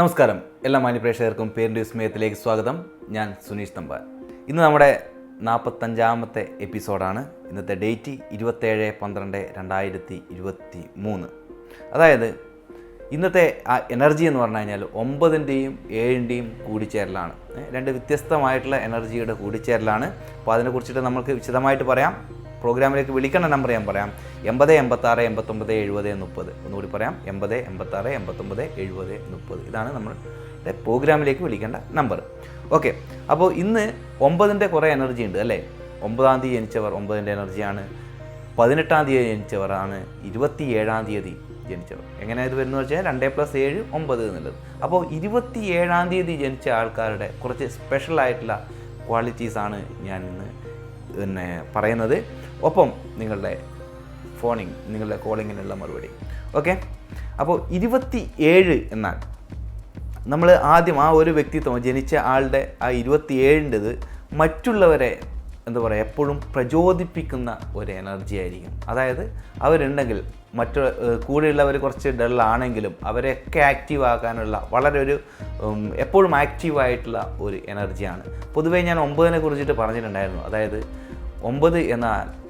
നമസ്കാരം. എല്ലാ മാന്യപ്രേക്ഷകർക്കും പേരിന്റെ വിസ്മയത്തിലേക്ക് സ്വാഗതം. ഞാൻ സുനീഷ് തമ്പാൻ. ഇന്ന് നമ്മുടെ നാൽപ്പത്തഞ്ചാമത്തെ എപ്പിസോഡാണ്. ഇന്നത്തെ ഡേറ്റ് ഇരുപത്തേഴ് പന്ത്രണ്ട് രണ്ടായിരത്തി ഇരുപത്തി മൂന്ന് അതായത് ഇന്നത്തെ ആ എനർജി എന്ന് പറഞ്ഞു കഴിഞ്ഞാൽ ഒമ്പതിന്റെയും ഏഴിന്റെയും കൂടിച്ചേരലാണ്. രണ്ട് വ്യത്യസ്തമായിട്ടുള്ള എനർജിയുടെ കൂടിച്ചേരലാണ്. അപ്പോൾ അതിനെക്കുറിച്ചിട്ട് നമുക്ക് വിശദമായിട്ട് പറയാം. പ്രോഗ്രാമിലേക്ക് വിളിക്കേണ്ട നമ്പർ ഞാൻ പറയാം. എൺപത് എൺപത്താറ് എൺപത്തൊമ്പത് എഴുപത് മുപ്പത്. ഒന്നുകൂടി പറയാം. എൺപത് എൺപത്താറ് എൺപത്തൊമ്പത് എഴുപത് മുപ്പത്. ഇതാണ് നമ്മളുടെ പ്രോഗ്രാമിലേക്ക് വിളിക്കേണ്ട നമ്പർ. ഓക്കെ. അപ്പോൾ ഇന്ന് ഒമ്പതിന്റെ കുറേ എനർജി ഉണ്ട് അല്ലേ? ഒമ്പതാം തീയതി ജനിച്ചവർ ഒമ്പതിന്റെ എനർജിയാണ്. പതിനെട്ടാം തീയതി ജനിച്ചവരാണ് ഇരുപത്തി ഏഴാം തീയതി ജനിച്ചവർ. എങ്ങനെ ഇത് വരുന്നത് വെച്ചാൽ രണ്ട് പ്ലസ് ഏഴ് ഒമ്പത് എന്നുള്ളത്. അപ്പോൾ ഇരുപത്തി ഏഴാം തീയതി ജനിച്ച ആൾക്കാരുടെ കുറച്ച് സ്പെഷ്യലായിട്ടുള്ള ക്വാളിറ്റീസാണ് ഞാൻ ഇന്ന് പിന്നെ പറയുന്നത്. ഒപ്പം നിങ്ങളുടെ ഫോണിങ് നിങ്ങളുടെ കോളിങ്ങിനുള്ള മറുപടി. ഓക്കെ? അപ്പോൾ ഇരുപത്തി ഏഴ് എന്നാൽ നമ്മൾ ആദ്യം ആ ഒരു വ്യക്തിത്വം ജനിച്ച ആളുടെ ആ ഇരുപത്തി ഏഴിന്റെത് മറ്റുള്ളവരെ എന്താ പറയുക എപ്പോഴും പ്രചോദിപ്പിക്കുന്ന ഒരു എനർജി ആയിരിക്കും. അതായത് അവരുണ്ടെങ്കിൽ മറ്റു കൂടെയുള്ളവർ കുറച്ച് ഡള്ളാണെങ്കിലും അവരെയൊക്കെ ആക്റ്റീവ് ആക്കാനുള്ള വളരെ ഒരു എപ്പോഴും ആക്റ്റീവായിട്ടുള്ള ഒരു എനർജിയാണ് പൊതുവേ ഞാൻ ഒമ്പതിനെ കുറിച്ചിട്ട് പറഞ്ഞിട്ടുണ്ടായിരുന്നു. അതായത് ഒമ്പത് എന്നാൽ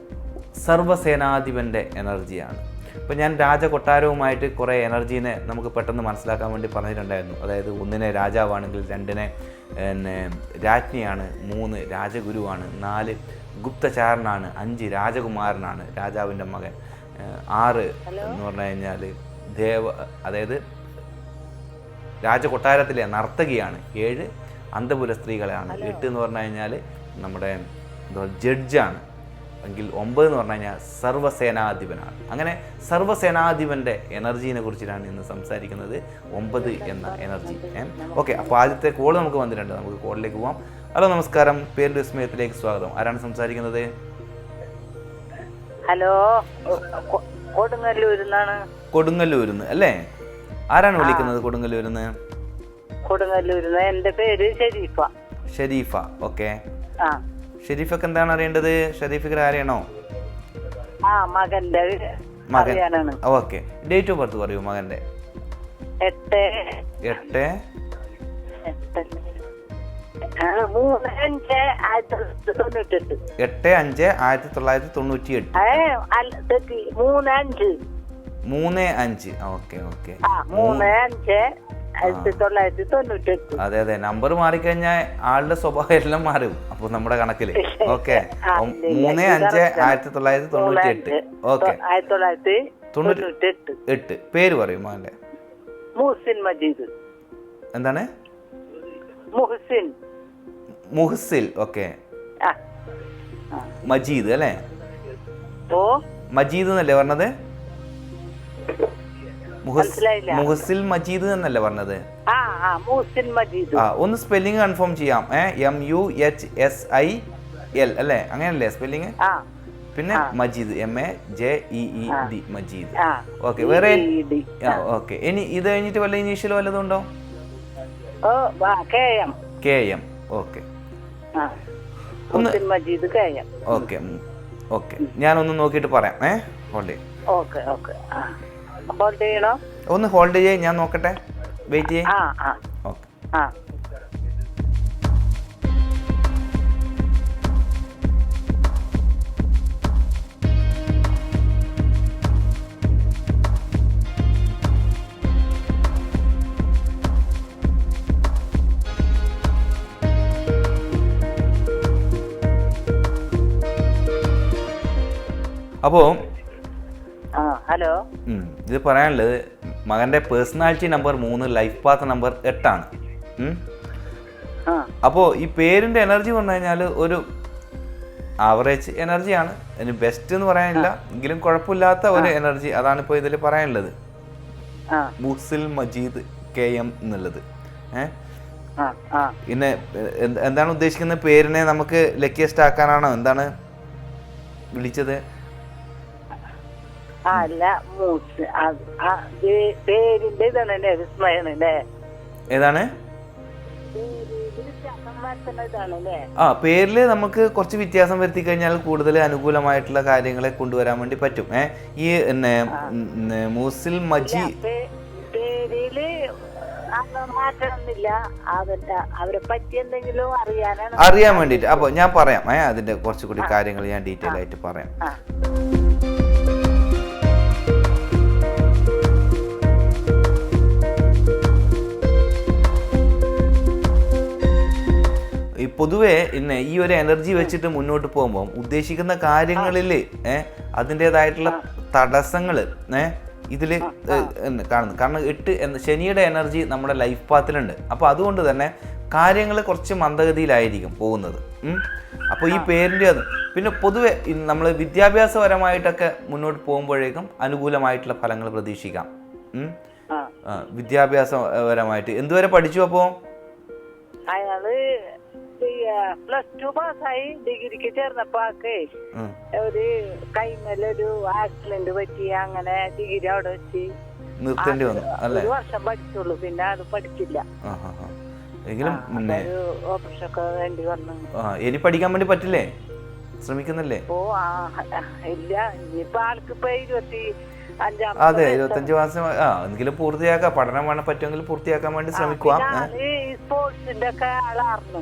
സർവസേനാധിപന്റെ എനർജിയാണ്. ഇപ്പോൾ ഞാൻ രാജകൊട്ടാരവുമായിട്ട് കുറേ എനർജീനെ നമുക്ക് പെട്ടെന്ന് മനസ്സിലാക്കാൻ വേണ്ടി പറഞ്ഞിട്ടുണ്ടായിരുന്നു. അതായത് ഒന്നിനെ രാജാവാണെങ്കിൽ രണ്ടിനെ പിന്നെ രാജ്ഞിയാണ് മൂന്ന് രാജഗുരുവാണ് നാല് ഗുപ്തചാരനാണ് അഞ്ച് രാജകുമാരനാണ് രാജാവിന്റെ മകൻ ആറ് എന്ന് പറഞ്ഞു കഴിഞ്ഞാൽ ദേവ അതായത് രാജകൊട്ടാരത്തിലെ നർത്തകിയാണ് ഏഴ് അന്തപുര സ്ത്രീകളാണ് എട്ട് എന്ന് പറഞ്ഞു കഴിഞ്ഞാൽ നമ്മുടെ എന്താ ജഡ്ജാണ്. എങ്കിൽ ഒമ്പത് എന്ന് പറഞ്ഞു കഴിഞ്ഞാൽ സർവസേനാധിപനാണ്. അങ്ങനെ സർവസേനാധിപന്റെ എനർജീനെ കുറിച്ചിട്ടാണ് ഇന്ന് സംസാരിക്കുന്നത്. ഒമ്പത് എന്ന എനർജി ഓക്കെ അപ്പോൾ ആദ്യത്തെ കോൾ നമുക്ക് വന്നിട്ടുണ്ട്. നമുക്ക് കോളിലേക്ക് പോവാം. ഹലോ നമസ്കാരം. പേരിന്റെ വിസ്മയത്തിലേക്ക് സ്വാഗതം. ആരാണ് സംസാരിക്കുന്നത്? ഹലോ കൊടുങ്ങല്ലൂരിൽ നിന്നാണ് കൊടുങ്ങല്ലൂരിൽ നിന്ന് അല്ലേ? ആരാണ് വിളിക്കുന്നത് കൊടുങ്ങല്ലൂരിൽ നിന്ന് കൊടുങ്ങല്ലൂരിൽ നിന്ന് എന്റെ പേര് ഷരീഫ. ഷരീഫ ഓക്കെ. ഷെരീഫൊക്കെ എന്താണ് അറിയേണ്ടത്? ഷെരീഫിക്ക് ആരെയാണോ? മകന്റെ മകൻ. ഓക്കെ. ഡേറ്റ് ഓഫ് ബർത്ത് പറയൂ മകന്റെ എട്ട്. എട്ട്. എട്ട്. അഞ്ച് ആയിരത്തി തൊള്ളായിരത്തി തൊണ്ണൂറ്റി എട്ട് മൂന്ന് അഞ്ച്. മൂന്ന് അഞ്ച്. Okay okay. മൂന്ന് അഞ്ച് ആയിരത്തി തൊള്ളായിരത്തി തൊണ്ണൂറ്റെട്ട് അതെ അതെ. നമ്പർ മാറിക്കഴിഞ്ഞാൽ ആളുടെ സ്വഭാവം എല്ലാം മാറും. നമ്മുടെ കണക്കിൽ. ഓക്കെ. മൂന്ന് അഞ്ച് ആയിരത്തി തൊള്ളായിരത്തി തൊണ്ണൂറ്റി എട്ട് ഓക്കെ. ആയിരത്തി തൊള്ളായിരത്തി തൊണ്ണൂറ്റി- എട്ട്. പേര് പറയും മോന്റെ മുഹസിൻ മജീദ്. എന്താണ്? മുഹസിൻ. മുഹസിൽ. ഓക്കെ. മജീദ് അല്ലേ? ഓ. മജീദ് എന്നല്ലേ പറഞ്ഞത്. മുഹസിൽ മജീദ് എന്നല്ലേ പറഞ്ഞത്? ഒന്ന് സ്പെല്ലിംഗ് കൺഫേം ചെയ്യാം. M U H S I L അല്ലേ? അങ്ങനെയല്ലേ സ്പെല്ലിംഗ് പിന്നെ Majeed M A J E E D Majeed. Okay വേറെ? E D. ഓക്കെ ഇനി ഇത് കഴിഞ്ഞിട്ട് വല്ല ഇനീഷ്യൽ വല്ലതും ഉണ്ടോ? K M K M okay M okay okay ഞാനൊന്ന് നോക്കിയിട്ട് പറയാം. ഏ ഹോൾഡ് ചെയ്യും. ഓക്കെ ഓക്കെ ആ. ഹോൾഡ് ചെയ്യണോ? ഒന്ന് ഹോൾഡ് ചെയ്യേ ഞാൻ നോക്കട്ടെ. വെയിറ്റ് ചെയ്യേ. ആ ആ. ഓക്കെ. അപ്പോൾ ഹലോ. ഇത് പറയാനുള്ളത് മകന്റെ പേഴ്സണാലിറ്റി നമ്പർ മൂന്ന് ലൈഫ് പാത്ത് നമ്പർ എട്ടാണ്. അപ്പോൾ ഈ പേരിന്റെ എനർജി പറഞ്ഞു കഴിഞ്ഞാൽ ഒരു ആവറേജ് എനർജിയാണ് അതിന് ബെസ്റ്റ് എന്ന് പറയാനില്ല. എങ്കിലും കുഴപ്പമില്ലാത്ത ഒരു എനർജി അതാണ് ഇപ്പോൾ ഇതിൽ പറയാനുള്ളത്. മുസിൽ മജീദ് കെ എം എന്നുള്ളത്. ഏഹ് പിന്നെ എന്താണ് ഉദ്ദേശിക്കുന്ന പേരിനെ നമുക്ക് ലക്കിയസ്റ്റ് ആക്കാനാണോ എന്താണ് വിളിച്ചത്? അല്ല മൂസ് പേരിന്റെ ഇതാണ് അല്ലേ വിസ്മയാണ് അല്ലേ ഏതാണ്? ആ പേരിൽ നമുക്ക് കുറച്ച് വ്യത്യാസം വരുത്തി കഴിഞ്ഞാൽ കൂടുതൽ അനുകൂലമായിട്ടുള്ള കാര്യങ്ങളെ കൊണ്ടുവരാൻ വേണ്ടി പറ്റും. ഏ ഈ മൂസിൽ മജി പേരിൽ അറിയാൻ വേണ്ടിട്ട് അപ്പൊ ഞാൻ പറയാം. ഏ അതിന്റെ കുറച്ചുകൂടി കാര്യങ്ങൾ ഞാൻ ഡീറ്റെയിൽ ആയിട്ട് പറയാം. പൊതുവേ ഇന്ന് ഈ ഒരു എനർജി വെച്ചിട്ട് മുന്നോട്ട് പോകുമ്പോൾ ഉദ്ദേശിക്കുന്ന കാര്യങ്ങളിൽ ഏഹ് അതിന്റെതായിട്ടുള്ള തടസ്സങ്ങൾ ഇതിൽ കാണുന്നു. കാരണം എട്ട് എന്ന ശനിയുടെ എനർജി നമ്മുടെ ലൈഫ് പാത്തിലുണ്ട്. അപ്പോൾ അതുകൊണ്ട് തന്നെ കാര്യങ്ങൾ കുറച്ച് മന്ദഗതിയിലായിരിക്കും പോകുന്നത്. അപ്പോൾ ഈ പേരിന്റെ അത്. പിന്നെ പൊതുവെ നമ്മൾ വിദ്യാഭ്യാസപരമായിട്ടൊക്കെ മുന്നോട്ട് പോകുമ്പോഴേക്കും അനുകൂലമായിട്ടുള്ള ഫലങ്ങൾ പ്രതീക്ഷിക്കാം. വിദ്യാഭ്യാസപരമായിട്ട്. എന്തുവരെ പഠിച്ചു അപ്പോൾ അയാൾ പ്ലസ് ടു പാസ്സായി ഡിഗ്രിക്ക് ചേർന്നപ്പോ ആക്കേ. ഒരു കൈമേലൊരു ആക്സിഡന്റ് പറ്റി അങ്ങനെ ഡിഗ്രി അവിടെ വെച്ച്. നിർത്തേണ്ടി വന്നു അല്ലേ? ഒരു വർഷം പഠിച്ചുള്ളൂ പിന്നെ അത് പഠിച്ചില്ല. എങ്കിലും ഓപ്പറേഷൻ ഒക്കെ വേണ്ടി വന്നു. ഇനി പഠിക്കാൻ വേണ്ടി പറ്റില്ലേ? ശ്രമിക്കുന്നില്ലേ? ഓ ആ ഇല്ല ഇനിയിപ്പോ ആൾക്ക് ഇപ്പൊ ഇരുപത്തി അതെ ഇരുപത്തഞ്ച് മാസം ആ എന്തെങ്കിലും പൂർത്തിയാക്കാം. പഠനം വേണം പറ്റുമെങ്കിൽ പൂർത്തിയാക്കാൻ വേണ്ടി ശ്രമിക്കുക സ്പോർട്സിന്റെ ഒക്കെ ആളായിരുന്നു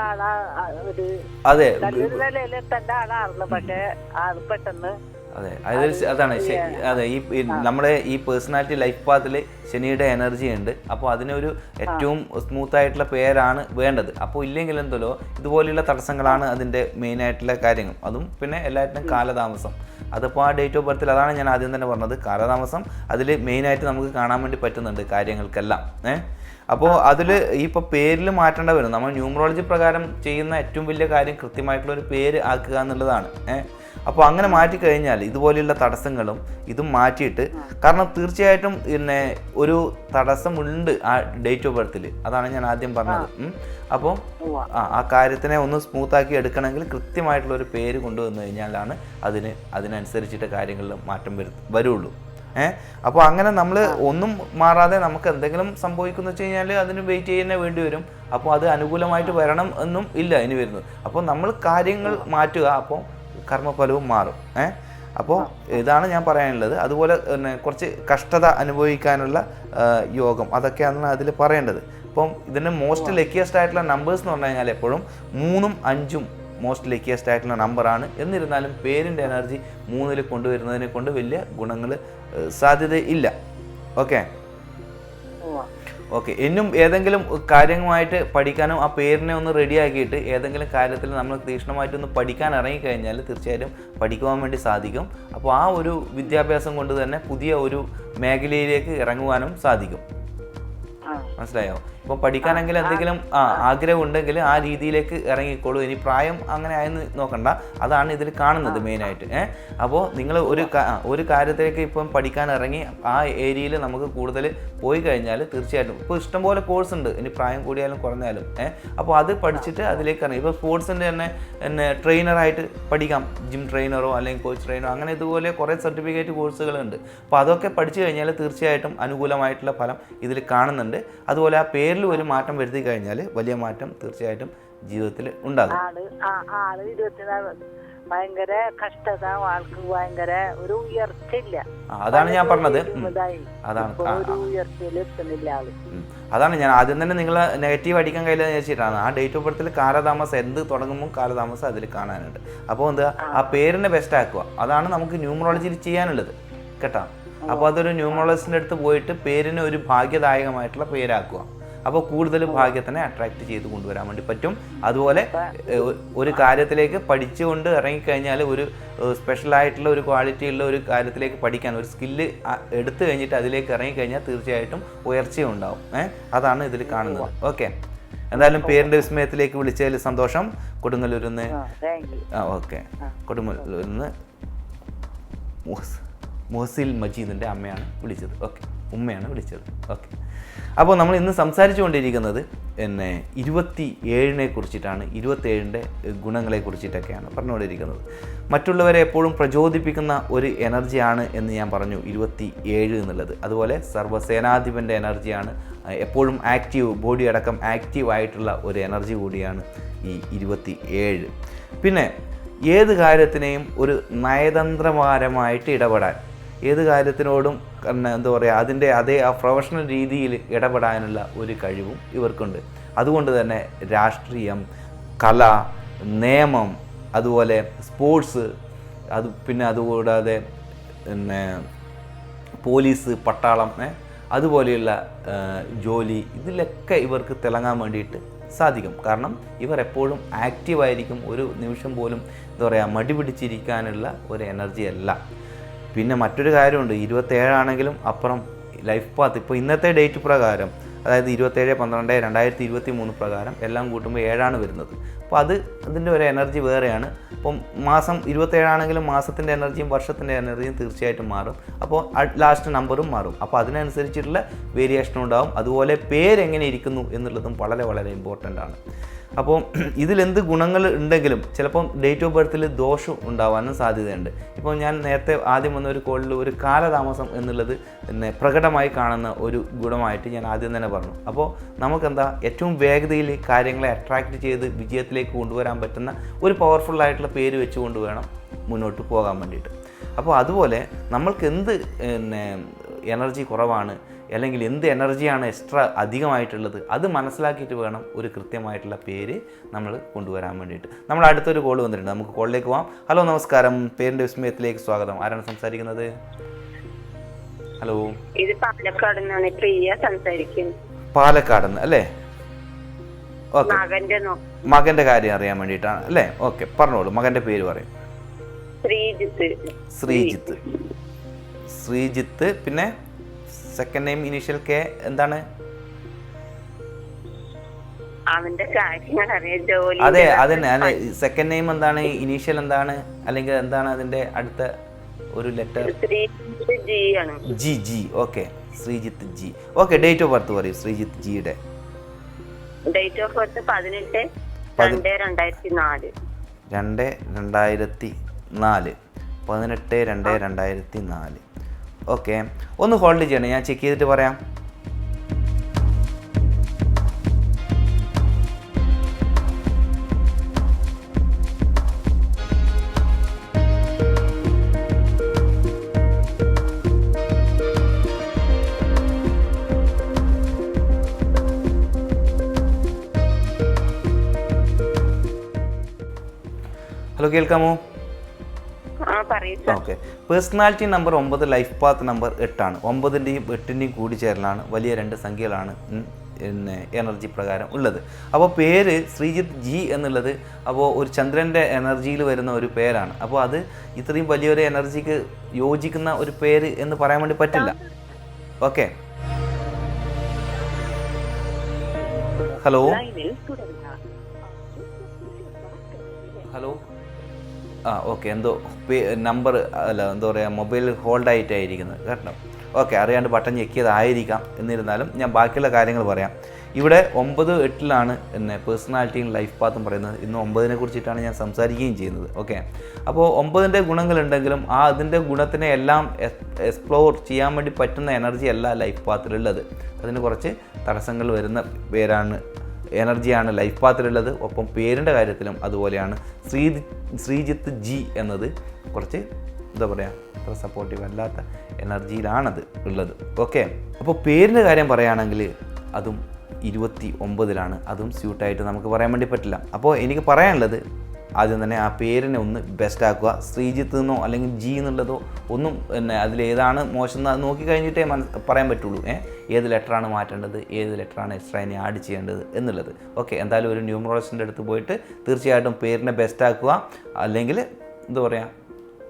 ആളാ ഒരു അതെ. നല്ലൊരു നിലയിൽ എത്തേണ്ട ആളായിരുന്നു പക്ഷെ ആൾ പെട്ടെന്ന് അതെ. അത് അതാണ്. അതെ ഈ ഈ നമ്മുടെ ഈ പേഴ്സണാലിറ്റി ലൈഫ് പാത്തിൽ ശനിയുടെ എനർജി ഉണ്ട്. അപ്പോൾ അതിനൊരു ഏറ്റവും സ്മൂത്ത് ആയിട്ടുള്ള പേരാണ് വേണ്ടത്. അപ്പോൾ ഇല്ലെങ്കിൽ എന്തല്ലോ ഇതുപോലെയുള്ള തടസ്സങ്ങളാണ് അതിന്റെ മെയിനായിട്ടുള്ള കാര്യങ്ങൾ. അതും പിന്നെ എല്ലാറ്റിനും കാലതാമസം. അതിപ്പോൾ ആ ഡേറ്റ് ഓഫ് ബർത്തിൽ അതാണ് ഞാൻ ആദ്യം തന്നെ പറഞ്ഞത്. കാലതാമസം അതിൽ മെയിനായിട്ട് നമുക്ക് കാണാൻ വേണ്ടി പറ്റുന്നുണ്ട് കാര്യങ്ങൾക്കെല്ലാം. ഏഹ് അപ്പോൾ അതിൽ ഇപ്പോൾ പേരിൽ മാറ്റേണ്ട വരും നമ്മൾ ന്യൂമറോളജി പ്രകാരം ചെയ്യുന്ന ഏറ്റവും വലിയ കാര്യം കൃത്യമായിട്ടുള്ള ഒരു പേര് ആക്കുക എന്നുള്ളതാണ്. ഏഹ് അപ്പോൾ അങ്ങനെ മാറ്റി കഴിഞ്ഞാൽ ഇതുപോലെയുള്ള തടസ്സങ്ങളും ഇതും മാറ്റിയിട്ട് കാരണം തീർച്ചയായിട്ടും പിന്നെ ഒരു തടസ്സമുണ്ട് ആ ഡേറ്റ് ഓഫ് ബർത്തിൽ അതാണ് ഞാൻ ആദ്യം പറഞ്ഞത്. അപ്പോൾ ആ ആ കാര്യത്തിനെ ഒന്ന് സ്മൂത്താക്കി എടുക്കണമെങ്കിൽ കൃത്യമായിട്ടുള്ള ഒരു പേര് കൊണ്ടുവന്നു കഴിഞ്ഞാലാണ് അതിന് അതിനനുസരിച്ചിട്ട് കാര്യങ്ങളിൽ മാറ്റം വരു വരുള്ളൂ. ഏഹ് അപ്പോൾ അങ്ങനെ നമ്മൾ ഒന്നും മാറാതെ നമുക്ക് എന്തെങ്കിലും സംഭവിക്കുന്നു വെച്ച് കഴിഞ്ഞാൽ അതിന് വെയിറ്റ് ചെയ്യുന്നേ വേണ്ടി വരും. അപ്പോൾ അത് അനുകൂലമായിട്ട് വരണം എന്നും ഇല്ല ഇനി വരുന്നത്. അപ്പോൾ നമ്മൾ കാര്യങ്ങൾ മാറ്റുക. അപ്പോൾ കർമ്മഫലവും മാറും. ഏഹ് അപ്പോൾ ഇതാണ് ഞാൻ പറയാനുള്ളത്. അതുപോലെ പിന്നെ കുറച്ച് കഷ്ടത അനുഭവിക്കാനുള്ള യോഗം. അതൊക്കെയാണ് അതിൽ പറയേണ്ടത്. അപ്പം ഇതിന്റെ മോസ്റ്റ് ലക്കിയസ്റ്റ് ആയിട്ടുള്ള നമ്പേഴ്സ് എന്ന് പറഞ്ഞു കഴിഞ്ഞാൽ എപ്പോഴും മൂന്നും അഞ്ചും മോസ്റ്റ് ലക്കിയസ്റ്റ് ആയിട്ടുള്ള നമ്പറാണ് എന്നിരുന്നാലും പേരിന്റെ എനർജി മൂന്നിൽ കൊണ്ടുവരുന്നതിനെ കൊണ്ട് വലിയ ഗുണങ്ങൾ സാധ്യത ഇല്ല. ഓക്കെ. ഓക്കെ ഇന്നും ഏതെങ്കിലും കാര്യങ്ങളുമായിട്ട് പഠിക്കാനും ആ പേരിനെ ഒന്ന് റെഡിയാക്കിയിട്ട് ഏതെങ്കിലും കാര്യത്തിൽ നമ്മൾ തീക്ഷ്ണമായിട്ടൊന്ന് പഠിക്കാൻ ഇറങ്ങിക്കഴിഞ്ഞാൽ തീർച്ചയായിട്ടും പഠിക്കുവാൻ വേണ്ടി സാധിക്കും. അപ്പോൾ ആ ഒരു വിദ്യാഭ്യാസം കൊണ്ട് തന്നെ പുതിയ ഒരു മേഖലയിലേക്ക് ഇറങ്ങുവാനും സാധിക്കും. മനസ്സിലായോ? ഇപ്പോൾ പഠിക്കാനെങ്കിൽ എന്തെങ്കിലും ആ ആഗ്രഹം ഉണ്ടെങ്കിൽ ആ രീതിയിലേക്ക് ഇറങ്ങിക്കോളൂ. ഇനി പ്രായം അങ്ങനെ ആയെന്ന് നോക്കണ്ട. അതാണ് ഇതിൽ കാണുന്നത് മെയിനായിട്ട്. ഏഹ് അപ്പോൾ നിങ്ങൾ ഒരു ഒരു കാര്യത്തിലേക്ക് ഇപ്പം പഠിക്കാൻ ഇറങ്ങി ആ ഏരിയയിൽ നമുക്ക് കൂടുതൽ പോയി കഴിഞ്ഞാൽ തീർച്ചയായിട്ടും. ഇപ്പോൾ ഇഷ്ടംപോലെ കോഴ്സ് ഉണ്ട്. ഇനി പ്രായം കൂടിയാലും കുറഞ്ഞാലും. ഏഹ് അപ്പോൾ അത് പഠിച്ചിട്ട് അതിലേക്ക് ഇറങ്ങി. ഇപ്പോൾ സ്പോർട്സിന്റെ തന്നെ എന്നെ ട്രെയിനറായിട്ട് പഠിക്കാം. ജിം ട്രെയിനറോ അല്ലെങ്കിൽ കോച്ച് ട്രെയിനറോ അങ്ങനെ ഇതുപോലെ കുറേ സർട്ടിഫിക്കറ്റ് കോഴ്സുകളുണ്ട് അപ്പോൾ അതൊക്കെ പഠിച്ചു കഴിഞ്ഞാൽ തീർച്ചയായിട്ടും അനുകൂലമായിട്ടുള്ള ഫലം ഇതിൽ കാണുന്നുണ്ട്. അതുപോലെ ആ പേരിൽ ഒരു മാറ്റം വരുത്തി കഴിഞ്ഞാൽ വലിയ മാറ്റം തീർച്ചയായിട്ടും ജീവിതത്തിൽ ഉണ്ടാകും. ആൾ ഇരുപത്തിനാല് ഭയങ്കര കഷ്ടത ആൾക്ക് ഭയങ്കര ഒരു ഉയർച്ച ഇല്ല അതാണ് ഞാൻ പറഞ്ഞത്. അതാണ്. അതാണ് ഞാൻ ആദ്യം തന്നെ നിങ്ങൾ നെഗറ്റീവ് അടിക്കാൻ കഴിയില്ല എന്ന് വെച്ചിട്ടാണ് ആ ഡേറ്റ് ഓഫ് ബർത്തിൽ കാലതാമസം എന്ത് തുടങ്ങുമ്പോൾ കാലതാമസം അതിൽ കാണാനുണ്ട്. അപ്പോൾ എന്താ? ആ. പേരിനെ ബെസ്റ്റ് ആക്കുക. അതാണ് നമുക്ക് ന്യൂമറോളജിയിൽ ചെയ്യാനുള്ളത്. കേട്ടോ? അപ്പോൾ അതൊരു ന്യൂമറോളജിസ്റ്റിന്റെ അടുത്ത് പോയിട്ട് പേരിനെ ഒരു ഭാഗ്യദായകമായിട്ടുള്ള പേരാക്കുക. അപ്പോൾ കൂടുതൽ ഭാഗ്യത്തിനെ അട്രാക്ട് ചെയ്ത് കൊണ്ടുവരാൻ വേണ്ടി പറ്റും. അതുപോലെ ഒരു കാര്യത്തിലേക്ക് പഠിച്ചുകൊണ്ട് ഇറങ്ങിക്കഴിഞ്ഞാൽ ഒരു സ്പെഷ്യൽ ആയിട്ടുള്ള ഒരു ക്വാളിറ്റി ഉള്ള ഒരു കാര്യത്തിലേക്ക് പഠിക്കാൻ ഒരു സ്കില്ല് എടുത്തു കഴിഞ്ഞിട്ട് അതിലേക്ക് ഇറങ്ങിക്കഴിഞ്ഞാൽ തീർച്ചയായിട്ടും ഉയർച്ചയുണ്ടാവും ഏഹ് അതാണ് ഇതിൽ കാണുന്നത്. ഓക്കെ. എന്തായാലും പേരിന്റെ വിസ്മയത്തിലേക്ക് വിളിച്ചതിൽ സന്തോഷം. കൊടുങ്ങല്ലൂരിൽ നിന്ന് ആ ഓക്കെ. കൊടുങ്ങല്ലൂരിൽ നിന്ന് മുഹസിൽ മജീദിന്റെ അമ്മയാണ് വിളിച്ചത്. ഓക്കെ. ഉമ്മയാണ് വിളിച്ചത്. ഓക്കെ. അപ്പോൾ നമ്മൾ ഇന്ന് സംസാരിച്ചു കൊണ്ടിരിക്കുന്നത് എന്നെ ഇരുപത്തി ഏഴിനെ കുറിച്ചിട്ടാണ് ഇരുപത്തേഴിന്റെ ഗുണങ്ങളെ കുറിച്ചിട്ടൊക്കെയാണ് പറഞ്ഞുകൊണ്ടിരിക്കുന്നത്. മറ്റുള്ളവരെ എപ്പോഴും പ്രചോദിപ്പിക്കുന്ന ഒരു എനർജിയാണ് എന്ന് ഞാൻ പറഞ്ഞു ഇരുപത്തി ഏഴ് എന്നുള്ളത്. അതുപോലെ സർവസേനാധിപന്റെ എനർജിയാണ് എപ്പോഴും ആക്റ്റീവ് ബോഡി അടക്കം ആക്റ്റീവ് ആയിട്ടുള്ള ഒരു എനർജി കൂടിയാണ് ഈ ഇരുപത്തി ഏഴ് പിന്നെ ഏത് കാര്യത്തിനെയും ഒരു നയതന്ത്രപരമായിട്ട് ഇടപെടാൻ ഏത് കാര്യത്തിനോടും എന്താ പറയുക അതിന്റെ അതേ ആ പ്രൊഫഷണൽ രീതിയിൽ ഇടപെടാനുള്ള ഒരു കഴിവും ഇവർക്കുണ്ട്. അതുകൊണ്ട് തന്നെ രാഷ്ട്രീയം കല നിയമം അതുപോലെ സ്പോർട്സ് അത് പിന്നെ അതുകൂടാതെ പിന്നെ പോലീസ് പട്ടാളം അതുപോലെയുള്ള ജോലി ഇതിലൊക്കെ ഇവർക്ക് തിളങ്ങാൻ വേണ്ടിയിട്ട് സാധിക്കും. കാരണം ഇവർ എപ്പോഴും ആക്റ്റീവായിരിക്കും ഒരു നിമിഷം പോലും എന്താ പറയുക മടി പിടിച്ചിരിക്കാനുള്ള ഒരു എനർജി അല്ല. പിന്നെ മറ്റൊരു കാര്യമുണ്ട് ഇരുപത്തേഴാണെങ്കിലും അപ്പുറം ലൈഫ് പാത്ത് ഇപ്പോൾ ഇന്നത്തെ ഡേറ്റ് പ്രകാരം അതായത് ഇരുപത്തേഴ് പന്ത്രണ്ട് രണ്ടായിരത്തി ഇരുപത്തി മൂന്ന് പ്രകാരം എല്ലാം കൂട്ടുമ്പോൾ ഏഴാണ് വരുന്നത്. അപ്പോൾ അത് അതിന്റെ ഒരു എനർജി വേറെയാണ്. അപ്പം മാസം ഇരുപത്തേഴാണെങ്കിലും മാസത്തിന്റെ എനർജിയും വർഷത്തിന്റെ എനർജിയും തീർച്ചയായിട്ടും മാറും. അപ്പോൾ ലാസ്റ്റ് നമ്പറും മാറും. അപ്പോൾ അതിനനുസരിച്ചിട്ടുള്ള വേരിയേഷൻ ഉണ്ടാവും. അതുപോലെ പേരെങ്ങനെ ഇരിക്കുന്നു എന്നുള്ളതും വളരെ വളരെ ഇമ്പോർട്ടന്റ് ആണ്. അപ്പോൾ ഇതിലെന്ത് ഗുണങ്ങൾ ഉണ്ടെങ്കിലും ചിലപ്പം ഡേറ്റ് ഓഫ് ബർത്തിൽ ദോഷം ഉണ്ടാവാനും സാധ്യതയുണ്ട്. ഇപ്പോൾ ഞാൻ നേരത്തെ ആദ്യം വന്ന ഒരു കോളിൽ ഒരു കാലതാമസം എന്നുള്ളത് പിന്നെ പ്രകടമായി കാണുന്ന ഒരു ഗുണമായിട്ട് ഞാൻ ആദ്യം തന്നെ പറഞ്ഞു. അപ്പോൾ നമുക്കെന്താ ഏറ്റവും വേഗതയിൽ കാര്യങ്ങളെ അട്രാക്റ്റ് ചെയ്ത് വിജയത്തിലേക്ക് കൊണ്ടുവരാൻ പറ്റുന്ന ഒരു പവർഫുൾ ആയിട്ടുള്ള പേര് വെച്ചുകൊണ്ട് വേണം മുന്നോട്ട് പോകാൻ വേണ്ടിയിട്ട്. അപ്പോൾ അതുപോലെ നമ്മൾക്ക് എന്ത് പിന്നെ എനർജി കുറവാണ് അല്ലെങ്കിൽ എന്ത് എനർജിയാണ് എക്സ്ട്രാ അധികമായിട്ടുള്ളത് അത് മനസ്സിലാക്കിയിട്ട് വേണം ഒരു കൃത്യമായിട്ടുള്ള പേര് നമ്മൾ കൊണ്ടുവരാൻ വേണ്ടിയിട്ട്. നമ്മൾ അടുത്തൊരു കോൾ വന്നിട്ടുണ്ട്. നമുക്ക് കോളിലേക്ക് പോകാം ഹലോ നമസ്കാരം. പേരിന്റെ വിസ്മയത്തിലേക്ക് സ്വാഗതം. ആരാണ് സംസാരിക്കുന്നത്? ഹലോ. ഇത് പാലക്കാട് നിന്നാണ് പ്രിയ സംസാരിക്കുന്നത്. പാലക്കാട് നിന്ന് അല്ലേ? ഓക്കെ. മകന്റെ കാര്യം അറിയാൻ വേണ്ടിയിട്ടാണ് അല്ലേ? ഓക്കെ പറഞ്ഞോളൂ. മകന്റെ പേര് പറയും. ശ്രീജിത്ത്. ശ്രീജിത്ത്. ശ്രീജിത്ത് പിന്നെ? സെക്കൻഡ് നെയിം ഇനീഷ്യൽ കെ എന്താണ്? അതെ അതന്നെ അല്ലെ സെക്കൻഡ് നെയിം എന്താണ്? ഇനീഷ്യൽ എന്താണ്? അല്ലെങ്കിൽ എന്താണ് അതിന്റെ അടുത്ത ഒരു letter G G okay Sreejith G okay date of birth പറയൂ. ശ്രീജിത്ത് ജിയുടെ ഡേറ്റ് ഓഫ് ബർത്ത് പതിനെട്ട് പതി- രണ്ട് രണ്ടായിരത്തി നാല് രണ്ട് രണ്ടായിരത്തി നാല് പതിനെട്ട് രണ്ട് രണ്ടായിരത്തി നാല് ഓക്കെ. ഒന്ന് ഹോൾഡ് ചെയ്യണം ഞാൻ ചെക്ക് ചെയ്തിട്ട് പറയാം. ഹലോ കേൾക്കാമോ? ഓക്കെ പേഴ്സണാലിറ്റി നമ്പർ ഒമ്പത് ലൈഫ് പാത്ത് നമ്പർ എട്ടാണ്. ഒമ്പതിന്റെയും എട്ടിന്റെയും കൂടിച്ചേരലാണ് വലിയ രണ്ട് സംഖ്യകളാണ് പിന്നെ എനർജി പ്രകാരം ഉള്ളത്. അപ്പോൾ പേര് ശ്രീജിത്ത് ജി എന്നുള്ളത് അപ്പോൾ ഒരു ചന്ദ്രന്റെ എനർജിയിൽ വരുന്ന ഒരു പേരാണ്. അപ്പോൾ അത് ഇത്രയും വലിയൊരു എനർജിക്ക് യോജിക്കുന്ന ഒരു പേര് എന്ന് പറയാൻ വേണ്ടി പറ്റില്ല. ഓക്കെ ഹലോ ഹലോ ആ ഓക്കെ എന്തോ നമ്പർ അല്ല എന്താ പറയുക മൊബൈൽ ഹോൾഡ് ആയിട്ടായിരിക്കുന്നത് കേട്ടോ. ഓക്കെ അറിയാണ്ട് ബട്ടൺ ഞെക്കിയതായിരിക്കാം എന്നിരുന്നാലും ഞാൻ ബാക്കിയുള്ള കാര്യങ്ങൾ പറയാം. ഇവിടെ ഒമ്പത് എട്ടിലാണ് എന്നെ പേഴ്സണാലിറ്റിയും ലൈഫ് പാത്തും പറയുന്നത്. ഇന്ന് ഒമ്പതിനെ കുറിച്ചിട്ടാണ് ഞാൻ സംസാരിക്കുകയും ചെയ്യുന്നത് ഓക്കെ. അപ്പോൾ ഒമ്പതിന്റെ ഗുണങ്ങളുണ്ടെങ്കിലും ആ അതിന്റെ ഗുണത്തിനെ എല്ലാം എക്സ്പ്ലോർ ചെയ്യാൻ വേണ്ടി പറ്റുന്ന എനർജി അല്ല ലൈഫ് പാത്തിലുള്ളത്. അതിന് കുറച്ച് തടസ്സങ്ങൾ വരുന്ന പേരാണ് എനർജിയാണ് ലൈഫ് പാത്തിലുള്ളത്. ഒപ്പം പേരിന്റെ കാര്യത്തിലും അതുപോലെയാണ്. ശ്രീ ശ്രീജിത്ത് ജി എന്നത് കുറച്ച് എന്താ പറയുക അത്ര സപ്പോർട്ടീവ് അല്ലാത്ത എനർജിയിലാണത് ഉള്ളത്. ഓക്കെ. അപ്പോൾ പേരിന്റെ കാര്യം പറയുകയാണെങ്കിൽ അതും ഇരുപത്തി ഒമ്പതിലാണ്. അതും സ്യൂട്ടായിട്ട് നമുക്ക് പറയാൻ വേണ്ടി പറ്റില്ല. അപ്പോൾ എനിക്ക് പറയാനുള്ളത് ആദ്യം തന്നെ ആ പേരിനെ ഒന്ന് ബെസ്റ്റ് ആക്കുക. ശ്രീജിത്ത് എന്നോ അല്ലെങ്കിൽ ജി എന്നുള്ളതോ ഒന്നും പിന്നെ അതിലേതാണ് മോശം എന്ന് നോക്കി കഴിഞ്ഞിട്ടേ മനസ് പറയാൻ പറ്റുള്ളൂ. ഏ? ഏത് ലെറ്ററാണ് മാറ്റേണ്ടത്? ഏത് ലെറ്ററാണ് എക്സ്ട്രാ ഇനി ആഡ് ചെയ്യേണ്ടത് എന്നുള്ളത്. ഓക്കെ എന്തായാലും ഒരു ന്യൂമറോളജിന്റെ അടുത്ത് പോയിട്ട് തീർച്ചയായിട്ടും പേരിനെ ബെസ്റ്റ് ആക്കുക. അല്ലെങ്കിൽ എന്താ പറയുക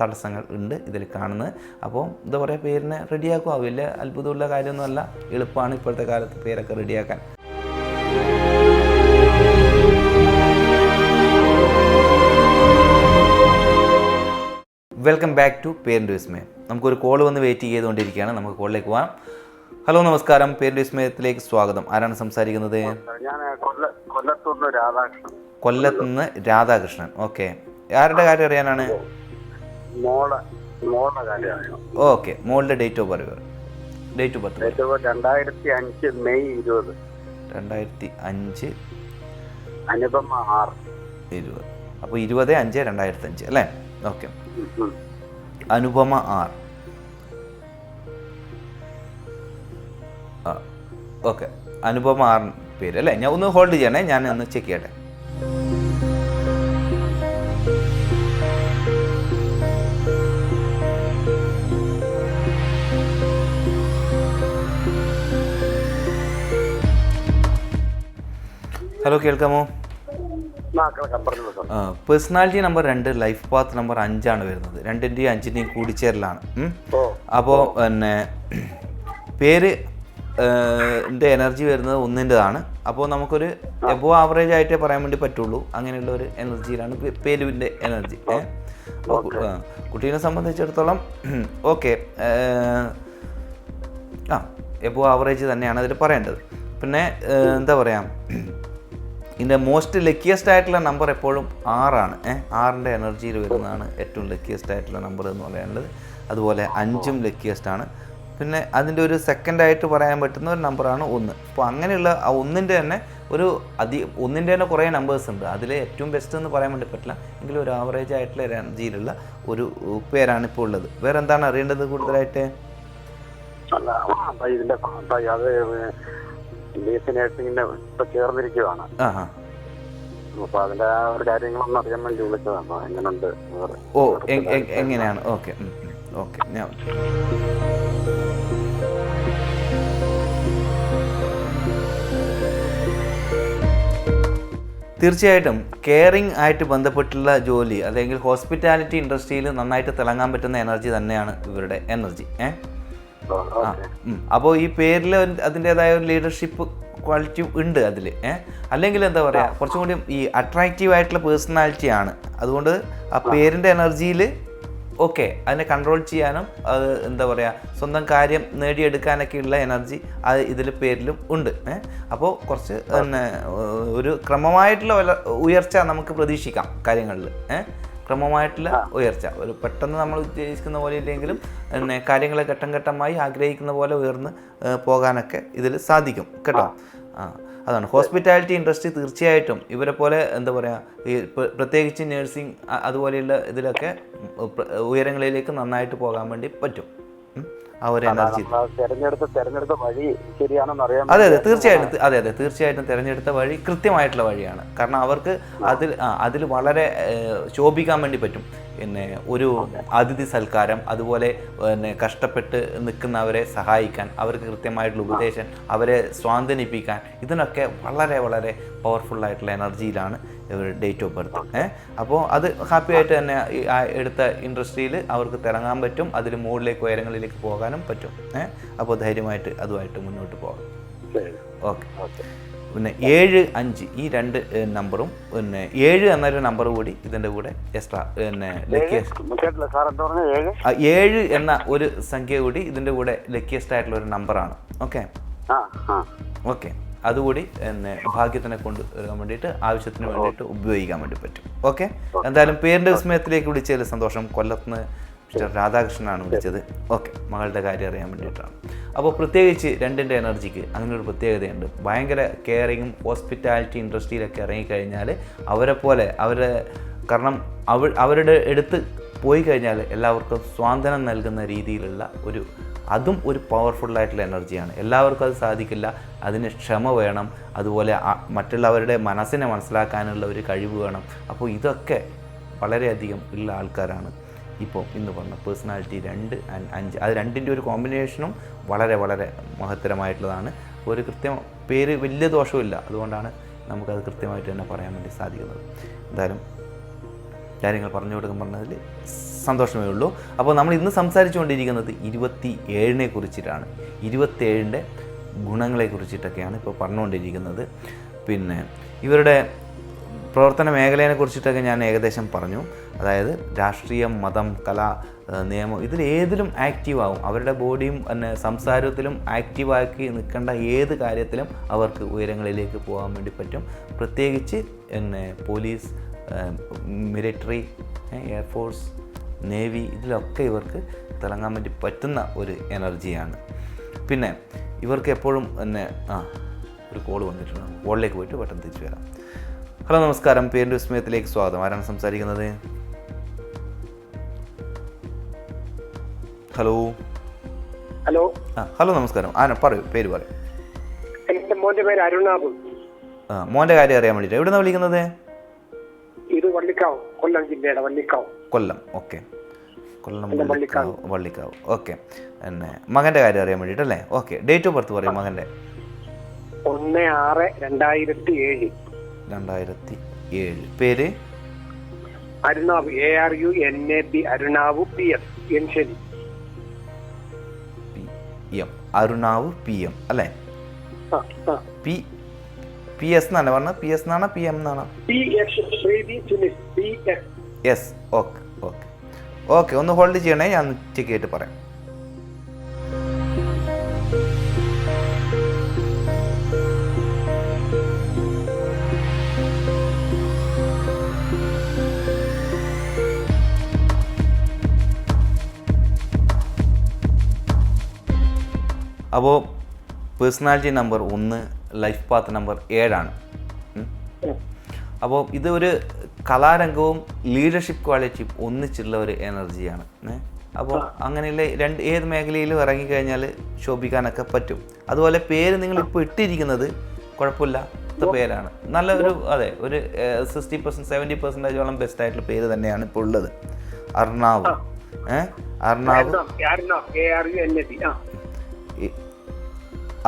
തടസ്സങ്ങൾ ഉണ്ട് ഇതിൽ കാണുന്നത്. അപ്പോൾ എന്താ പറയുക പേരിനെ റെഡിയാക്കുക വലിയ അത്ഭുതമുള്ള കാര്യമൊന്നുമല്ല. എളുപ്പമാണ് ഇപ്പോഴത്തെ കാലത്ത് പേരൊക്കെ റെഡിയാക്കാൻ വെൽക്കം ബാക്ക് ടു പേരന്റ് വിസ്മയം നമുക്കൊരു കോൾ വന്ന് വെയിറ്റ് ചെയ്തുകൊണ്ടിരിക്കുകയാണ്. നമുക്ക് കോളിലേക്ക് പോകാം. ഹലോ നമസ്കാരം. പേരന്റ് വിസ്മയത്തിലേക്ക് സ്വാഗതം. ആരാണ് സംസാരിക്കുന്നത്? കൊല്ലത്ത് നിന്ന് രാധാകൃഷ്ണൻ. ഓക്കെ ആരുടെ കാര്യം അറിയാനാണ്? ഓക്കെ മോളുടെ date of birth date of birth രണ്ടായിരത്തി അഞ്ച് മെയ് ഇരുപത്. രണ്ടായിരത്തി അഞ്ച് അനുപമ ആറ്. ഇരുപത്. അപ്പോൾ ഇരുപത് അഞ്ച് രണ്ടായിരത്തി അഞ്ച് അല്ലേ? Okay. Anupama R. Okay. Anupama R പേര് അല്ലേ? ഞാൻ ഒന്ന് ഹോൾഡ് ചെയ്യണേ ഞാൻ ഒന്ന് ചെക്ക് ചെയ്യട്ടെ. ഹലോ കേൾക്കാമോ? പേഴ്സണാലിറ്റി നമ്പർ രണ്ട് ലൈഫ് പാത്ത് നമ്പർ അഞ്ചാണ് വരുന്നത്. രണ്ടിന്റെയും അഞ്ചിന്റെയും കൂടിച്ചേരലാണ്. അപ്പോൾ പിന്നെ പേര് എനർജി വരുന്നത് ഒന്നിന്റെതാണ് അപ്പോൾ നമുക്കൊരു എബോ ആവറേജ് ആയിട്ടേ പറയാൻ വേണ്ടി പറ്റുള്ളൂ. അങ്ങനെയുള്ള ഒരു എനർജിയിലാണ് പേരുവിന്റെ എനർജി കുട്ടീനെ സംബന്ധിച്ചിടത്തോളം ഓക്കെ ആ എബോ ആവറേജ് തന്നെയാണ് അതിൽ പറയേണ്ടത്. പിന്നെ എന്താ പറയുക ഇതിന്റെ മോസ്റ്റ് ലക്കിയസ്റ്റ് ആയിട്ടുള്ള നമ്പർ എപ്പോഴും ആറാണ്. ഏഹ് ആറിന്റെ എനർജിയിൽ വരുന്നതാണ് ഏറ്റവും ലക്കിയസ്റ്റ് ആയിട്ടുള്ള നമ്പർ എന്ന് പറയാനുള്ളത്. അതുപോലെ അഞ്ചും ലക്കിയസ്റ്റ് ആണ്. പിന്നെ അതിന്റെ ഒരു സെക്കൻഡായിട്ട് പറയാൻ പറ്റുന്ന ഒരു നമ്പറാണ് ഒന്ന്. അപ്പോൾ അങ്ങനെയുള്ള ആ ഒന്നിന്റെ തന്നെ ഒരു അതി ഒന്നിന്റെ തന്നെ കുറേ നമ്പേഴ്സ് ഉണ്ട്. അതിൽ ഏറ്റവും ബെസ്റ്റ് എന്ന് പറയാൻ വേണ്ടി പറ്റില്ല. എങ്കിലും ഒരു ആവറേജ് ആയിട്ടുള്ള എനർജിയിലുള്ള ഒരു പേരാണ് ഇപ്പോൾ ഉള്ളത്. വേറെ എന്താണ് അറിയേണ്ടത് കൂടുതലായിട്ട്? ബി എസ് സി നഴ്സിംഗിന്റെ ഇപ്പൊ ചേർന്നിരിക്കുവാണ്. അപ്പൊ അതിന്റെ ആ ഒരു കാര്യങ്ങളൊന്നും അറിയാൻ വേണ്ടി വിളിച്ചതാണ്. എങ്ങനെയുണ്ട് ഓ എങ്ങനെയാണ്? ഓക്കെ ഓക്കെ ഞാൻ തീർച്ചയായിട്ടും കെയറിങ് ആയിട്ട് ബന്ധപ്പെട്ടുള്ള ജോലി അല്ലെങ്കിൽ ഹോസ്പിറ്റാലിറ്റി ഇൻഡസ്ട്രിയിൽ നന്നായിട്ട് തിളങ്ങാൻ പറ്റുന്ന എനർജി തന്നെയാണ് ഇവരുടെ എനർജി ഏഹ്. അപ്പോൾ ഈ പേരിൽ അതിന്റെതായ ഒരു ലീഡർഷിപ്പ് ക്വാളിറ്റി ഉണ്ട് അതിൽ ഏഹ് അല്ലെങ്കിൽ എന്താ പറയുക കുറച്ചും കൂടി ഈ അട്രാക്റ്റീവ് ആയിട്ടുള്ള പേഴ്സണാലിറ്റി ആണ്. അതുകൊണ്ട് ആ പേരിന്റെ എനർജിയിൽ ഓക്കെ അതിനെ കൺട്രോൾ ചെയ്യാനും അത് എന്താ പറയുക സ്വന്തം കാര്യം നേടിയെടുക്കാനൊക്കെയുള്ള എനർജി അത് ഇതിൽ പേരിലും ഉണ്ട് ഏഹ് അപ്പോൾ കുറച്ച് പിന്നെ ഒരു ക്രമമായിട്ടുള്ള ഉയർച്ച നമുക്ക് പ്രതീക്ഷിക്കാം കാര്യങ്ങളിൽ ഏഹ് ക്രമമായിട്ടുള്ള ഉയർച്ച. ഒരു പെട്ടെന്ന് നമ്മൾ ഉദ്ദേശിക്കുന്ന പോലെ ഇല്ലെങ്കിലും പിന്നെ കാര്യങ്ങൾ ഘട്ടം ഘട്ടമായി ആഗ്രഹിക്കുന്ന പോലെ ഉയർന്ന് പോകാനൊക്കെ ഇതിൽ സാധിക്കും. കേട്ടോ? ആ അതാണ്. ഹോസ്പിറ്റാലിറ്റി ഇൻഡസ്ട്രി തീർച്ചയായിട്ടും ഇവരെ പോലെ എന്താ പറയുക ഈ പ്രത്യേകിച്ച് നേഴ്സിംഗ് അതുപോലെയുള്ള ഇതിലൊക്കെ ഉയരങ്ങളിലേക്ക് നന്നായിട്ട് പോകാൻ വേണ്ടി പറ്റും. ആ ഒരു എനർജി. തെരഞ്ഞെടുത്ത തെരഞ്ഞെടുത്ത വഴി ശരിയാണെന്ന് അറിയാം അതെ അതെ തീർച്ചയായിട്ടും അതെ അതെ തീർച്ചയായിട്ടും തിരഞ്ഞെടുത്ത വഴി കൃത്യമായിട്ടുള്ള വഴിയാണ്. കാരണം അവർക്ക് അതിൽ അതിൽ വളരെ ശോഭിക്കാൻ വേണ്ടി പറ്റും. പിന്നെ ഒരു അതിഥി സൽക്കാരം അതുപോലെ പിന്നെ കഷ്ടപ്പെട്ട് നിൽക്കുന്നവരെ സഹായിക്കാൻ അവർക്ക് കൃത്യമായിട്ടുള്ള ഉപദേശം അവരെ സ്വാന്തനിപ്പിക്കാൻ ഇതിനൊക്കെ വളരെ വളരെ പവർഫുൾ ആയിട്ടുള്ള എനർജിയിലാണ് ഇവർ ഡേറ്റ് ഓഫ് ബർത്ത് ഏഹ് അപ്പോൾ അത് ഹാപ്പി ആയിട്ട് തന്നെ എടുത്ത ഇൻഡസ്ട്രിയിൽ അവർക്ക് തിറങ്ങാൻ പറ്റും. അതിൽ മുകളിലേക്ക് ഉയരങ്ങളിലേക്ക് പോകാനും പറ്റും. ഏഹ് അപ്പോൾ ധൈര്യമായിട്ട് അതുമായിട്ട് മുന്നോട്ട് പോകാം. ഓക്കെ. പിന്നെ ഏഴ് അഞ്ച് ഈ രണ്ട് നമ്പറും പിന്നെ ഏഴ് എന്നൊരു നമ്പർ കൂടി ഇതിന്റെ കൂടെ എക്സ്ട്രാ പിന്നെ ലക്കിയസ്റ്റ് ഏഴ്? എന്ന ഒരു സംഖ്യ കൂടി ഇതിന്റെ കൂടെ ലക്കിയസ്റ്റ് ആയിട്ടുള്ള ഒരു നമ്പറാണ് ഓക്കെ? ഓക്കെ. അതുകൂടി എന്നെ ഭാഗ്യത്തിനെ കൊണ്ട് വരാൻ വേണ്ടിയിട്ട് ആവശ്യത്തിന് വേണ്ടിയിട്ട് ഉപയോഗിക്കാൻ വേണ്ടി പറ്റും. ഓക്കെ? എന്തായാലും പേരിന്റെ വിസ്മയത്തിലേക്ക് വിളിച്ചതിൽ സന്തോഷം. കൊല്ലത്തുനിന്ന് മിസ്റ്റർ രാധാകൃഷ്ണനാണ് വിളിച്ചത്. ഓക്കെ. മകളുടെ കാര്യം അറിയാൻ വേണ്ടിയിട്ടാണ്. അപ്പോൾ പ്രത്യേകിച്ച് രണ്ടിന്റെ എനർജിക്ക് അങ്ങനെ ഒരു പ്രത്യേകതയുണ്ട്. ഭയങ്കര കെയറിങ്ങും ഹോസ്പിറ്റാലിറ്റി ഇൻഡസ്ട്രിയിലൊക്കെ ഇറങ്ങിക്കഴിഞ്ഞാൽ അവരെ പോലെ അവരെ കാരണം അവ അവരുടെ എടുത്ത് പോയി കഴിഞ്ഞാൽ എല്ലാവർക്കും സ്വാതന്ത്ര്യം നൽകുന്ന രീതിയിലുള്ള ഒരു അതും ഒരു പവർഫുള്ളായിട്ടുള്ള എനർജിയാണ്. എല്ലാവർക്കും അത് സാധിക്കില്ല. അതിന് ക്ഷമ വേണം. അതുപോലെ മറ്റുള്ളവരുടെ മനസ്സിനെ മനസ്സിലാക്കാനുള്ള ഒരു കഴിവ് വേണം. അപ്പോൾ ഇതൊക്കെ വളരെയധികം ഉള്ള ആൾക്കാരാണ് ഇപ്പോൾ ഇന്ന് പറഞ്ഞ പേഴ്സണാലിറ്റി രണ്ട് ആൻഡ് അഞ്ച്. അത് രണ്ടിന്റെ ഒരു കോമ്പിനേഷനും വളരെ വളരെ മഹത്തരമായിട്ടുള്ളതാണ്. ഒരു കൃത്യം പേര് വലിയ ദോഷമില്ല അതുകൊണ്ടാണ് നമുക്കത് കൃത്യമായിട്ട് തന്നെ പറയാൻ വേണ്ടി സാധിക്കുന്നത്. എന്തായാലും കാര്യങ്ങൾ പറഞ്ഞു കൊടുക്കാൻ പറഞ്ഞതിൽ സന്തോഷമേ ഉള്ളൂ. അപ്പോൾ നമ്മൾ ഇന്ന് സംസാരിച്ചുകൊണ്ടിരിക്കുന്നത് ഇരുപത്തി ഏഴിനെ കുറിച്ചിട്ടാണ്. ഇരുപത്തേഴിന്റെ ഗുണങ്ങളെ കുറിച്ചിട്ടൊക്കെയാണ് ഇപ്പോൾ പറഞ്ഞുകൊണ്ടിരിക്കുന്നത്. പിന്നെ ഇവരുടെ പ്രവർത്തന മേഖലയെ കുറിച്ചിട്ടൊക്കെ ഞാൻ ഏകദേശം പറഞ്ഞു. അതായത് രാഷ്ട്രീയം മതം കല നിയമം ഇതിൽ ഏതിലും ആക്റ്റീവ് ആവും. അവരുടെ ബോഡിയും പിന്നെ സംസാരത്തിലും ആക്റ്റീവാക്കി നിൽക്കേണ്ട ഏത് കാര്യത്തിലും അവർക്ക് ഉയരങ്ങളിലേക്ക് പോകാൻ വേണ്ടി പറ്റും. പ്രത്യേകിച്ച് പിന്നെ പോലീസ് മിലിറ്ററി എയർഫോഴ്സ് നേവി ഇതിലൊക്കെ ഇവർക്ക് തിളങ്ങാൻ വേണ്ടി പറ്റുന്ന ഒരു എനർജിയാണ് പിന്നെ ഇവർക്ക് എപ്പോഴും തന്നെ ആ ഒരു കോൾ വന്നിട്ടുണ്ട്. കോളിലേക്ക് പോയിട്ട് പെട്ടെന്ന് തിരിച്ചു വരാം. ഹലോ നമസ്കാരം. പേരിന്റെ വിസ്മയത്തിലേക്ക് സ്വാഗതം. ആരാണ് സംസാരിക്കുന്നത്? ഹലോ ഹലോ ആ ഹലോ നമസ്കാരം. ആ പറയൂ പേര് പറയൂ. മോന്റെ പേര് അരുണാബ്. ആ മോന്റെ കാര്യം അറിയാൻ വേണ്ടിയിട്ട്. എവിടെ നിന്നാണ് വിളിക്കുന്നത്? വള്ളിക്കാവ് കൊല്ലം ജില്ലയുടെ വള്ളിക്കാവ്. കൊല്ലം ഓക്കെ. കൊല്ലം വള്ളിക്കാവ് വള്ളിക്കാവ്. ഓക്കെ. പിന്നെ മകന്റെ കാര്യം അറിയാൻ വേണ്ടിട്ടല്ലേ ഓക്കെ. ഡേറ്റ് ഓഫ് ബർത്ത് പറയും മകന്റെ ഒന്ന് ആറ് രണ്ടായിരത്തി ഏഴ്. രണ്ടായിരത്തി ഏഴ്. പേര്? Arunav. A R U N A B Arunav P S N ശരി. P M Arunav P M അല്ലേ? പി പി എസ് എന്നാണ്. പറഞ്ഞത് പി എസ് എന്നാണ് പി എം എന്നാണ്? യെസ് ഓക്കെ ഓക്കെ ഓക്കെ ഒന്ന് ഹോൾഡ് ചെയ്യണേ. ഞാൻ ചെക്ക് ചെയ്തിട്ട് പറയാം. അപ്പോൾ പേഴ്സണാലിറ്റി നമ്പർ ഒന്ന് ലൈഫ് പാത്ത് നമ്പർ ഏഴാണ്. അപ്പോൾ ഇത് ഒരു കലാരംഗവും ലീഡർഷിപ്പ് ക്വാളിറ്റിയും ഒന്നിച്ചുള്ള ഒരു എനർജിയാണ്? അപ്പോൾ അങ്ങനെയുള്ള രണ്ട് ഏത് മേഖലയിലും ഇറങ്ങിക്കഴിഞ്ഞാൽ ശോഭിക്കാനൊക്കെ പറ്റും. അതുപോലെ പേര് നിങ്ങൾ ഇപ്പോൾ ഇട്ടിരിക്കുന്നത് കുഴപ്പമില്ലാത്ത പേരാണ്. നല്ല ഒരു അതെ ഒരു സിക്സ്റ്റി പെർസെന്റ് സെവന്റി പെർസെന്റേജോളം ബെസ്റ്റ് ആയിട്ടുള്ള പേര് തന്നെയാണ് ഇപ്പോൾ ഉള്ളത്. അർണാവ്. ഏ? അർണാവ്.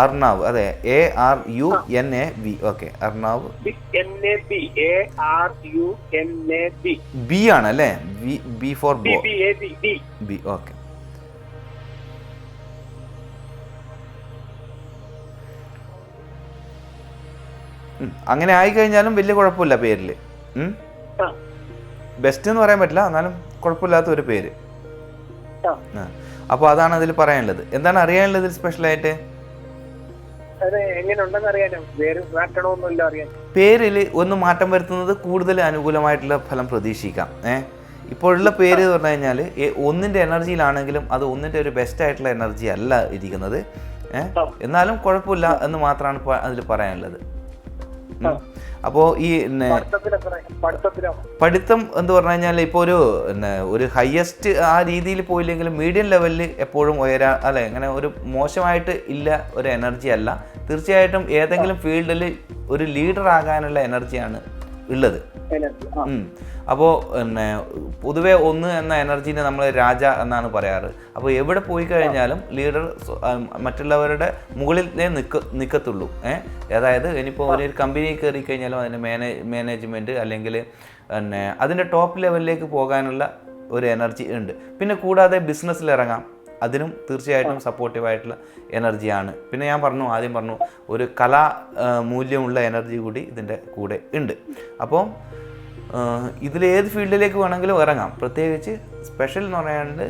അർണാവ് അതെ A R U N A B okay Arnav. N A B A R U N A B B ആണ് അല്ലേ? ബി ഫോർ ബി ബോ ഓക്കെ അങ്ങനെ ആയി കഴിഞ്ഞാലും വലിയ കുഴപ്പമില്ല പേരിൽ. ബെസ്റ്റ് എന്ന് പറയാൻ പറ്റില്ല എന്നാലും കുഴപ്പമില്ലാത്ത ഒരു പേര്. അപ്പോൾ അതാണ് അതിൽ പറയാനുള്ളത്. എന്താണ് അറിയാനുള്ളത് സ്പെഷ്യലായിട്ട് അത് അറിയാനോ? വേറെ മാറ്റണമെന്നില്ല അറിയാൻ. പേരിൽ ഒന്ന് മാറ്റം വരുത്തുന്നത് കൂടുതൽ അനുകൂലമായിട്ടുള്ള ഫലം പ്രതീക്ഷിക്കാം. ഏഹ് ഇപ്പോഴുള്ള പേര് എന്ന് പറഞ്ഞു കഴിഞ്ഞാൽ ഒന്നിന്റെ എനർജിയിലാണെങ്കിലും അത് ഒന്നിന്റെ ഒരു ബെസ്റ്റ് ആയിട്ടുള്ള എനർജി അല്ല ഇരിക്കുന്നത്. എന്നാലും കുഴപ്പമില്ല എന്ന് മാത്രമാണ് അതിൽ പറയാനുള്ളത്. അപ്പോൾ ഈ പഠിത്തം എന്ന് പറഞ്ഞു കഴിഞ്ഞാൽ ഇപ്പോൾ ഒരു ഒരു ഹയസ്റ്റ് ആ രീതിയിൽ പോയില്ലെങ്കിലും മീഡിയം ലെവലിൽ എപ്പോഴും ഉയരാ അല്ലെ അങ്ങനെ ഒരു മോശമായിട്ട് ഇല്ല ഒരു എനർജി അല്ല. തീർച്ചയായിട്ടും ഏതെങ്കിലും ഫീൽഡിൽ ഒരു ലീഡർ ആകാനുള്ള എനർജിയാണ് ഉള്ളത്. അപ്പോൾ പിന്നെ പൊതുവെ ഒന്ന് എന്ന എനർജീനെ നമ്മൾ രാജ എന്നാണ് പറയാറ്. അപ്പോൾ എവിടെ പോയി കഴിഞ്ഞാലും ലീഡർ മറ്റുള്ളവരുടെ മുകളിലേ നിൽക്ക നിൽക്കത്തുള്ളൂ ഏഹ് അതായത് ഇനിയിപ്പോൾ ഒരു കമ്പനി കയറി കഴിഞ്ഞാലും അതിന്റെ മാനേ മാനേജ്മെന്റ് അല്ലെങ്കിൽ പിന്നെ അതിന്റെ ടോപ്പ് ലെവലിലേക്ക് പോകാനുള്ള ഒരു എനർജി ഉണ്ട്. പിന്നെ കൂടാതെ ബിസിനസ്സിൽ ഇറങ്ങാം. അതിനും തീർച്ചയായിട്ടും സപ്പോർട്ടീവായിട്ടുള്ള എനർജിയാണ് പിന്നെ ഞാൻ പറഞ്ഞു ആദ്യം പറഞ്ഞു ഒരു കലാ മൂല്യമുള്ള എനർജി കൂടി ഇതിന്റെ കൂടെ ഉണ്ട്. അപ്പോൾ ഇതിൽ ഏത് ഫീൽഡിലേക്ക് വേണമെങ്കിലും ഇറങ്ങാം. പ്രത്യേകിച്ച് സ്പെഷ്യൽ എന്ന് പറയാണ്ട്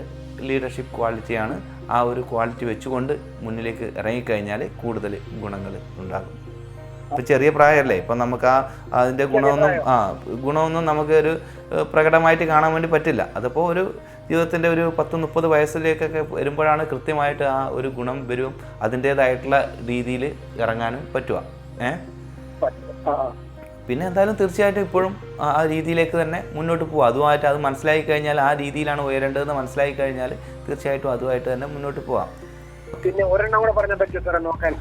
ലീഡർഷിപ്പ് ക്വാളിറ്റിയാണ് ആ ഒരു ക്വാളിറ്റി വെച്ചുകൊണ്ട് മുന്നിലേക്ക് ഇറങ്ങിക്കഴിഞ്ഞാൽ കൂടുതൽ ഗുണങ്ങൾ ഉണ്ടാകും. ഇപ്പം ചെറിയ പ്രായമല്ലേ? ഇപ്പം നമുക്ക് ആ അതിന്റെ ഗുണമൊന്നും ആ ഗുണമൊന്നും നമുക്ക് ഒരു പ്രകടമായിട്ട് കാണാൻ വേണ്ടി പറ്റില്ല. അതിപ്പോൾ ഒരു ജീവിതത്തിന്റെ ഒരു പത്ത് മുപ്പത് വയസ്സിലേക്കൊക്കെ വരുമ്പോഴാണ് കൃത്യമായിട്ട് ആ ഒരു ഗുണം വരും അതിന്റേതായിട്ടുള്ള രീതിയിൽ ഇറങ്ങാനും പറ്റുക. ആ. പിന്നെ എന്തായാലും തീർച്ചയായിട്ടും ഇപ്പോഴും ആ രീതിയിലേക്ക് തന്നെ മുന്നോട്ട് പോകും അതുമായിട്ട് അത് മനസ്സിലാക്കി കഴിഞ്ഞാൽ ആ രീതിയിലാണ് ഉയരേണ്ടതെന്ന് മനസ്സിലാക്കി കഴിഞ്ഞാൽ തീർച്ചയായിട്ടും അതുമായിട്ട് തന്നെ മുന്നോട്ട് പോകാം പിന്നെ ഒരെണ്ണം കൂടെ പറഞ്ഞ നോക്കാൻ?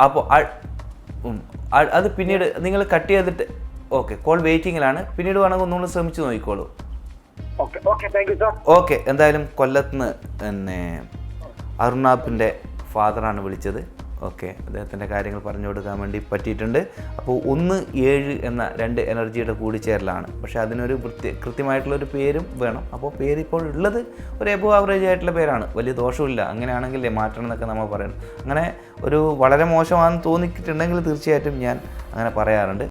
അപ്പോൾ അത് പിന്നീട് നിങ്ങൾ കട്ട് ചെയ്തിട്ട് ഓക്കെ കോൾ വെയിറ്റിങ്ങിലാണ്. പിന്നീട് വേണമെങ്കിൽ ഒന്നുകൂടെ ശ്രമിച്ചു നോക്കിക്കോളൂ. ഓക്കെ എന്തായാലും കൊല്ലത്തുനിന്ന് പിന്നെ അരുണാപ്പിന്റെ ഫാദറാണ് വിളിച്ചത്. ഓക്കെ അദ്ദേഹത്തിന്റെ കാര്യങ്ങൾ പറഞ്ഞു കൊടുക്കാൻ വേണ്ടി പറ്റിയിട്ടുണ്ട്. അപ്പോൾ ഒന്ന് ഏഴ് എന്ന രണ്ട് എനർജിയുടെ കൂടിച്ചേരലാണ്. പക്ഷേ അതിനൊരു വൃത്തി കൃത്യമായിട്ടുള്ളൊരു പേരും വേണം. അപ്പോൾ പേര് ഇപ്പോൾ ഉള്ളത് ഒരു എബോ ആവറേജ് ആയിട്ടുള്ള പേരാണ്. വലിയ ദോഷമില്ല അങ്ങനെയാണെങ്കിൽ മാറ്റണം എന്നൊക്കെ നമ്മൾ പറയണം. അങ്ങനെ ഒരു വളരെ മോശമാണെന്ന് തോന്നിയിട്ടുണ്ടെങ്കിൽ തീർച്ചയായിട്ടും ഞാൻ അങ്ങനെ പറയാറുണ്ട്.